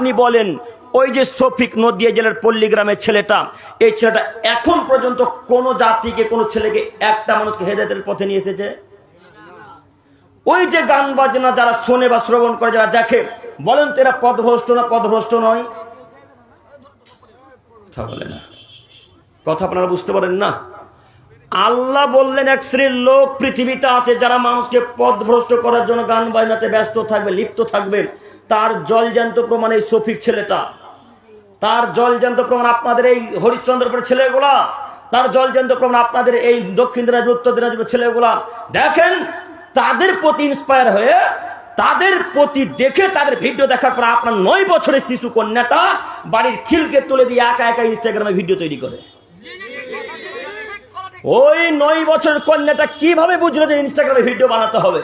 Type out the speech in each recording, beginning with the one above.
আপনি বলেন, ওই যে শফিক নদিয়া জেলার পল্লী গ্রামের ছেলেটা, এই ছেলেটা এখন পর্যন্ত কোন জাতিকে, কোন ছেলেকে একটা মানুষকে হেদায়তের পথে নিয়ে এসেছে? ওই যে গান বাজনা যারা শোনে বা শ্রবণ করে, যারা দেখে, বলেন তো এরা পদভ্রষ্ট না পদভ্রষ্ট নয়? কথা না। কথা আপনারা বুঝতে পারেন না? আল্লাহ বললেন, এক শ্রেণির লোক পৃথিবীতে আছে যারা মানুষকে পথভ্রষ্ট করার জন্য গান বাজনাতে ব্যস্ত থাকবে, লিপ্ত থাকবে। তার জলজান্ত প্রমাণ এই শফিক ছেলেটা। তার জলজান্ত প্রমাণ আপনাদের এই হরিশ্চন্দ্রপুরের ছেলেগুলা। তার জলজান্ত প্রমাণ আপনাদের এই দক্ষিণ দিনাজপুর, উত্তর দিনাজপুর ছেলেগুলা। দেখেন, তাদের প্রতি ইন্সপায়ার হয়ে, তাদের প্রতি দেখে তাদের ভিডিও দেখার পর আপনার নয় বছরের শিশু কন্যাটা বাড়ির খিলকে তুলে দিয়ে একা একা ইনস্টাগ্রামে ভিডিও তৈরি করে। ওই নয় বছর কন্যাটা কীভাবে বুঝলো যে ইনস্টাগ্রামে ভিডিও বানাতে হবে?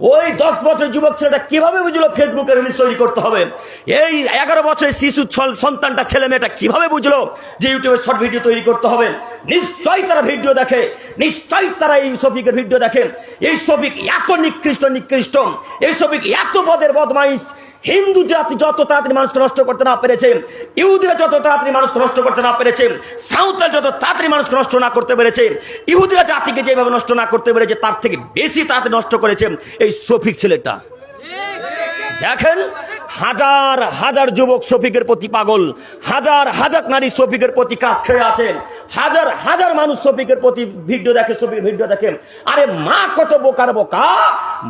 ওই দশ বছর যুবক ছেলেটা কীভাবে বুঝলো ফেসবুকে রিলিজ তৈরি করতে হবে? এই এগারো বছরের শিশু ছল সন্তানটা, ছেলে মেয়েটা কীভাবে বুঝলো যে ইউটিউবে শর্ট ভিডিও তৈরি করতে হবে? নিশ্চয়ই তারা ভিডিও দেখে, নিশ্চয়ই তারা এই শফিকের ভিডিও দেখে। এই শফিক এত নিকৃষ্ট নিকৃষ্ট। এই শফিক এত বদের বদমাইশ। হিন্দু জাতি যত তাড়াতাড়ি মানুষকে নষ্ট করতে না পেরেছে ইহুদিরা যত তাড়াতাড়ি মানুষকে নষ্ট করতে না পেরেছে সাঁওতাল যত তাড়াতাড়ি মানুষকে নষ্ট না করতে পেরেছে ইহুদিরা জাতিকে যেভাবে নষ্ট না করতে পেরেছে তার থেকে বেশি তাড়াতাড়ি নষ্ট করেছে এই সফিক ছেলেটা। দেখেন হাজার হাজার যুবক শফিকের প্রতি পাগল, হাজার হাজার নারী শফিকের প্রতি কাজ খেয়ে আছেন, হাজার হাজার মানুষ শফিকের প্রতি ভিডিও দেখে শফিক ভিডিও দেখে। আরে মা কত বোকার বোকা,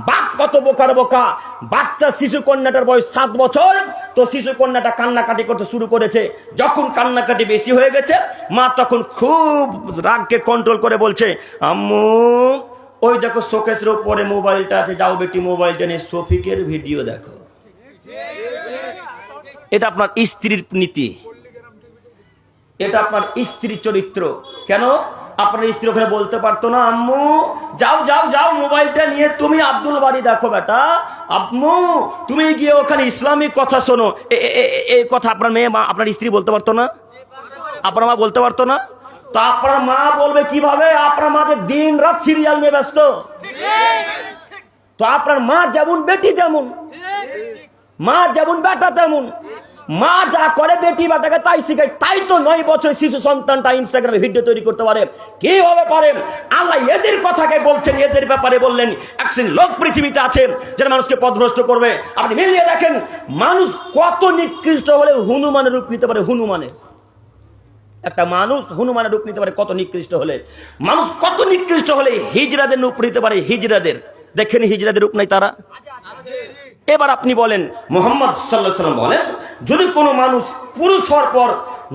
বাপ কত বোকার বোকা। বাচ্চা শিশু কন্যাটার বয়স সাত বছর, তো শিশু কন্যাটা কান্নাকাটি করতে শুরু করেছে। যখন কান্নাকাটি বেশি হয়ে গেছে, মা তখন খুব রাগকে কন্ট্রোল করে বলছে, আম্মু, ওই দেখো শোকেসের উপরে মোবাইলটা আছে, যাও বেটি, মোবাইলটা নিয়ে শফিকের ভিডিও দেখো। এটা আপনার স্ত্রীর নীতি। এটা আপনার স্ত্রীর চরিত্র। কেন? আপনার স্ত্রী ওখানে বলতে পারতো না আম্মু যাও যাও যাও মোবাইলটা নিয়ে তুমি আব্দুল বাড়ি দেখো বেটা। আম্মু তুমি গিয়ে ওখানে ইসলামিক কথা শোনো। এই কথা আপনার মেয়ে মা আপনার স্ত্রী বলতে পারতো না? আপনার মা বলতে পারতো না? তো আপনার মা বলবে কীভাবে? আপনার মা যে দিন রাত সিরিয়াল নিয়ে ব্যস্ত। তো আপনার মা যেমন বেটি তেমন। মা যেমন বেটা তেমন। মা যা করে বেটি বেটাকে তাই শিখায়। তাই তো নয় বছর শিশু সন্তানটা ইনস্টাগ্রামে ভিডিও তৈরি করতে পারে। কীভাবে পারেন আল্লাহ এদের কথাকে বলছেন, এদের ব্যাপারে বললেন একদিন লোক পৃথিবীতে আছে যারা মানুষকে পথভ্রষ্ট করবে। আপনি মিলিয়ে দেখেন, মানুষ কত নিকৃষ্ট হলে হনুমানের রূপ নিতে পারে হনুমানের একটা মানুষ হনুমানের রূপ নিতে পারে কত নিকৃষ্ট হলে। মানুষ কত নিকৃষ্ট হলে হিজরাদের রূপ নিতে পারে হিজরাদের দেখেন হিজরাদের রূপ নাই তারা? এবার আপনি বলেন, মোহাম্মদ সাল্লাহ সাল্লাম বলেন, যদি কোনো মানুষ পুরুষ হওয়ার পর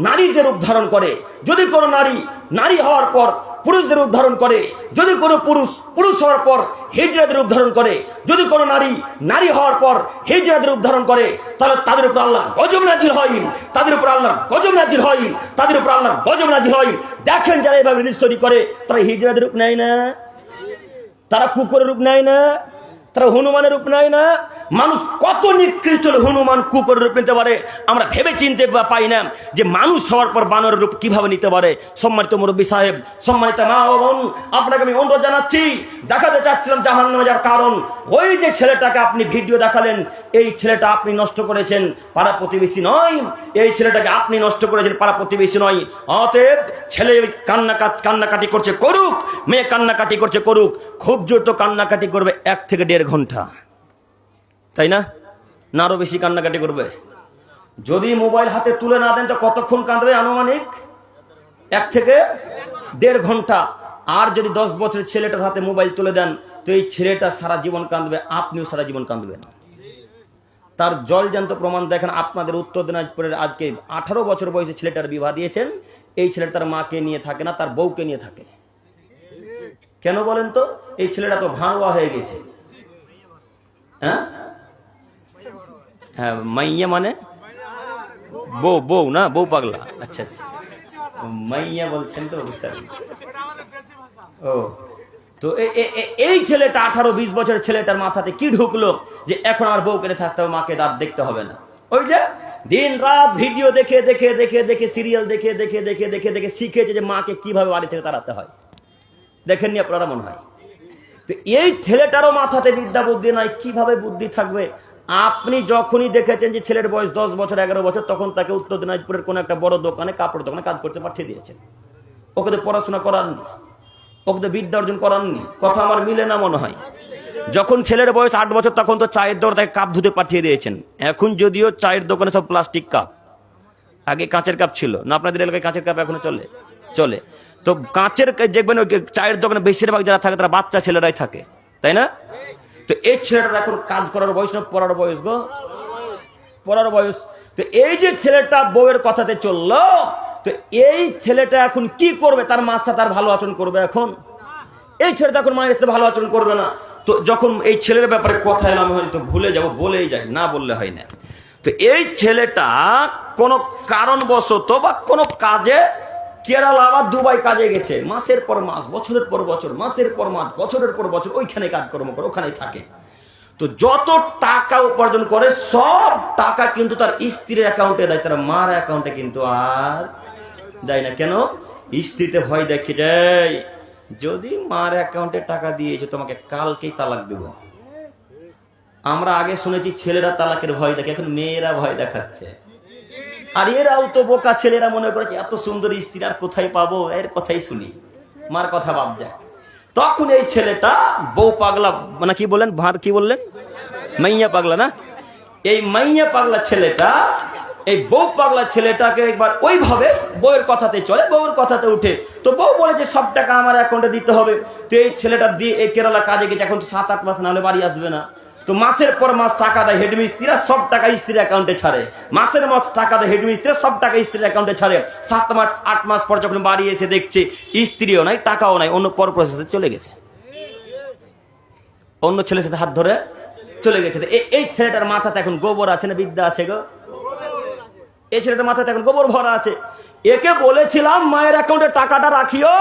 নারীদের উদ্ধারণ করে, যদি কোনো নারী নারী হওয়ার পর পুরুষদের উদ্ধারণ করে, যদি কোনো পুরুষ পুরুষ হওয়ার পর হিজরাদের উদ্ধারণ করে, যদি কোনো নারী নারী হওয়ার পর হিজরাদের উদ্ধারণ করে, তাহলে তাদের উপর আল্লাহ গজব নাজির হয় তাদের উপর আল্লাহ গজব নাজির হয় তাদের উপর আল্লাহ গজব নাজির হয় দেখেন যারা এভাবে রিলিজ করে, তারা হিজরাদের রূপ নেয় না? তারা কুকুরের রূপ নেয় না? তারা হনুমানের রূপ নেয় না, মানুষ কত নিকৃষ্ট হনুমান কুকুরের রূপ নিতে পারে? আমরা ভেবে চিনতে পাই না যে মানুষ হওয়ার পর বানরের রূপ কীভাবে নিতে পারে। সম্মানিত মুরব্বী সাহেব, সম্মানিত মা বোন, আপনাকে আমি অনুরোধ জানাচ্ছি, দেখাতে চাচ্ছিলাম জাহান নামে যাওয়ার কারণ। ওই যে ছেলেটাকে আপনি ভিডিও দেখালেন, এই ছেলেটা আপনি নষ্ট করেছেন, পাড়া প্রতিবেশী নয়। এই ছেলেটাকে আপনি নষ্ট করেছেন, পাড়া প্রতিবেশী নয়। অতএব ছেলে কান্না কান্নাকাটি করছে করুক, মেয়ে কান্নাকাটি করছে করুক। খুব জোর তো কান্নাকাটি করবে এক থেকে দেড় ঘণ্টা। তাই না? না আরও বেশি কান্নাকাটি করবে। যদি মোবাইল হাতে তুলে না দেন, তো কতক্ষণ কাঁদবে আনুমানিক? এক থেকে দেড় ঘণ্টা। আর যদি দশ বছরের ছেলেটার হাতে মোবাইল তুলে দেন, তো এই ছেলেটা সারা জীবন কাঁদবে, আপনিও সারা জীবন কাঁদবেন। তার জলজান্ত প্রমাণ দেখেন, আপনাদের উত্তর দিনাজপুরের আজকে আঠারো বছর বয়সে ছেলেটার বিবাহ দিয়েছেন। এই ছেলেটা তার মাকে নিয়ে থাকে না, তার বউকে নিয়ে থাকে। কেন বলেন তো? এই ছেলেটা তো ভাঁড়ুয়া হয়ে গেছে। হ্যাঁ? হ্যাঁ মাইয়া মানে? বউ বউ না? বউ পাগলা। আচ্ছা আচ্ছা। মাইয়া বলছেন তো, বুঝতে ও, তো এই ছেলেটা আঠারো বিশ বছরের ছেলেটার মাথাতে কি ঢুকলো যে এখন আর বউ কেটে থাকতে হবে, মাকে দাঁত দেখতে হবে না? ওই যে দিন রাত ভিডিও দেখে দেখে দেখে দেখে, সিরিয়াল দেখে দেখে দেখে দেখে দেখে শিখেছে যে মাকে কীভাবে বাড়ি থেকে তাড়াতে হয়। দেখেননি আপনারা মনে হয়? তো এই ছেলেটারও মাথাতে বিদ্যা বুদ্ধি নাই, কীভাবে বুদ্ধি থাকবে? আপনি যখনই দেখেছেন যে ছেলের বয়স দশ বছর, এগারো বছর, তখন তাকে উত্তর দিনাজপুরের কোনো একটা বড় দোকানে, কাপড় দোকানে কাজ করতে পাঠিয়ে দিয়েছেন। ওকে তো পড়াশোনা করাননি, ওকে তো বিদ্যা অর্জন করাননি, কথা আমার মিলে না মনে হয়। যখন ছেলের বয়স আট বছর, তখন তো চায়ের দোকানে তাকে কাপ ধুতে পাঠিয়ে দিয়েছেন। এখন যদিও চায়ের দোকানে সব প্লাস্টিক কাপ, আগে কাঁচের কাপ ছিল, না আপনাদের এলাকায় কাঁচের কাপ এখনও চলে? চলে। তো কাঁচের দেখবেন ওই চায়ের দোকানে বেশিরভাগ যারা থাকে, তারা বাচ্চা ছেলেরাই থাকে, তাই না? তো এই ছেলেটার এখন কাজ করার বয়স না, পড়ার বয়স গো। পড়ার বয়স। তো এই যে ছেলেটা বউয়ের কথাতে চলল, তো এই ছেলেটা এখন কি করবে? তার মার সাথে তার ভালো আচরণ করবে এখন? এই ছেলেটা এখন মায়ের সাথে ভালো আচরণ করবে না। তো যখন এই ছেলের ব্যাপারে কথা এলাম হয়তো ভুলে যাব, বলেই যাই না বললে হয় না। তো এই ছেলেটা কোনো কারণবশত বা কোনো কাজে কেরালা আবার দুবাই কাজে গেছে। মাসের পর মাস, বছরের পর বছর, মাসের পর মাস, বছরের পর বছর ওইখানে কাজকর্ম করে, ওখানেই থাকে। তো যত টাকা উপার্জন করে, সব টাকা কিন্তু তার স্ত্রীর অ্যাকাউন্টে দেয়, তার মার অ্যাকাউন্টে কিন্তু আর দেয় না। কেন? স্ত্রীতে ভয় দেখে যায়, যদি মার অ্যাকাউন্টে টাকা দিয়েছে, তোমাকে কালকেই তালাক দেব। আমরা আগে শুনেছি, ছেলেরা তালাকের ভয় দেখে, এখন মেয়েরা ভয় দেখাচ্ছে। আর এরাও তো বোকা ছেলেরা মনে করেছে এত সুন্দর স্ত্রী আর কোথায় পাবো? এর কথাই শুনি। মার কথা ভাব যায়। তখন এই ছেলেটা বউ পাগলা মানে কি বললেন ভার কি বললেন? মাইয়া পাগলা না? এই মাইয়া পাগলা ছেলেটা, এই বউ পাগলা ছেলেটাকে একবার ওইভাবে বউয়ের কথাতে চলে, বউয়ের কথাতে উঠে। তো বউ বলে যে, সব টাকা আমার অ্যাকাউন্টে দিতে হবে। তো এই ছেলেটা দিয়ে এই কেরালা কাজে গেছে, এখন তো সাত আট মাস নাহলে বাড়ি আসবে না। তো মাসের পর মাস টাকা দেয় হেডমিস্ত্রিরা, সব টাকা স্ত্রীর অ্যাকাউন্টে ছাড়ে। মাসের মাস টাকা দেয় হেডমিস্ত্রিরা, সব টাকা স্ত্রীর অ্যাকাউন্টে ছাড়ে। সাত মাস, আট মাস পর যখন বাড়ি এসে দেখছে, স্ত্রীও নাই, টাকাও নাই, অন্য পর প্রসেসে চলে গেছে। অন্য ছেলের সাথে হাত ধরে চলে গেছে। এই ছেলেটার মাথাতে এখন গোবর আছে না বিদ্যা আছে গো? এই ছেলেটার মাথাতে এখন গোবর ভরা আছে। একে বলেছিলাম, মায়ের অ্যাকাউন্টে টাকাটা রাখিও।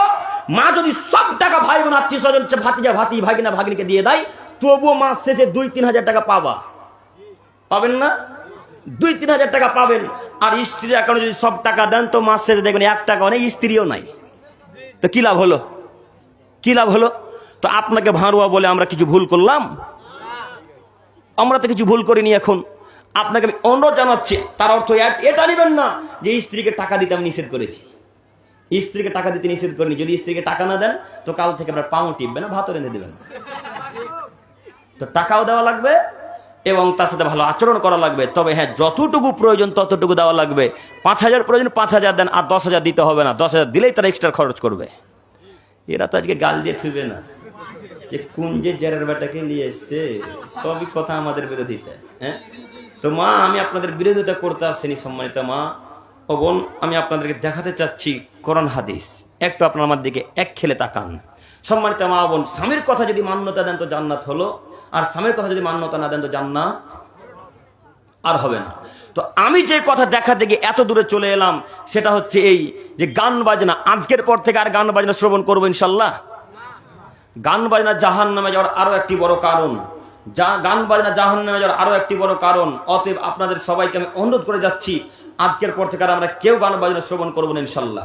মা যদি সব টাকা ভাই বোন, আত্মীয় স্বজন, ভাতিজা, ভাতি, ভাগিনা, ভাগিনীকে দিয়ে দেয় তবুও মাস শেষে দুই, তিন হাজার টাকা পাবা। পাবেন না? দুই, তিন হাজার টাকা পাবেন। আর স্ত্রীর অ্যাকাউন্টে যদি সব টাকা দেন, তো মাস শেষে দেখবেন এক টাকা অনেক স্ত্রীও নাই। তো কি লাভ হলো? কি লাভ হলো? তো আপনাকে ভাঁড়ুয়া বলে আমরা কিছু ভুল করলাম? আমরা তো কিছু ভুল করিনি এখন। আপনাকে আমি অনুরোধ জানাচ্ছি, তার অর্থ এটা নেবেন না যে স্ত্রীকে টাকা দিতে আমি নিষেধ করেছি। স্ত্রীকে টাকা দিতে নিষেধ করিনি। যদি স্ত্রীকে টাকা না দেন, তো কাল থেকে আপনার পাও টিপবে না ভাতও রেঁধে দেবেন। তো টাকাও দেওয়া লাগবে এবং তার সাথে ভালো আচরণ করা লাগবে। তবে হ্যাঁ যতটুকু প্রয়োজন ততটুকু দেওয়া লাগবে। পাঁচ হাজার প্রয়োজন, পাঁচ হাজার দেন, আর দশ হাজার দিতে হবে না। দশ হাজার দিলেই তারা এক্সট্রা খরচ করবে। এরা তো আজকে গাল দিয়ে থুবে না। যে কোন যে জেরের বেটাকে নিয়ে এসছে, সবই কথা আমাদের বিরোধিতা হ্যাঁ? তো মা, আমি আপনাদের বিরোধিতা করতে আসছিনি সম্মানিত মা। ও বোন, আমি আপনাদেরকে দেখাতে চাচ্ছি কোরআন হাদিস। একটু আপনার আমার দিকে এক খেলে তাকান। সম্মানিত মা বোন, স্বামীর কথা যদি মান্যতা দেন তো জান্নাত হলো। আর স্বামীর কথা যদি মান্যতা না দেন তো জান্নাত আর হবে না। তো আমি যে কথা দেখাতে গিয়ে এত দূরে চলে এলাম, সেটা হচ্ছে এই যে গান বাজনা। আজকের পর থেকে আর গান বাজনা শ্রবণ করব ইনশাল্লাহ। গান বাজনা জাহান নামে যাওয়ার আরও একটি বড় কারণ। যা গান বাজনা জাহান নামে যাওয়ার আরও একটি বড় কারণ। অতএব আপনাদের সবাইকে আমি অনুরোধ করে যাচ্ছি, আজকের পর থেকে আর আমরা কেউ গান বাজনা শ্রবণ করব না ইনশাল্লাহ।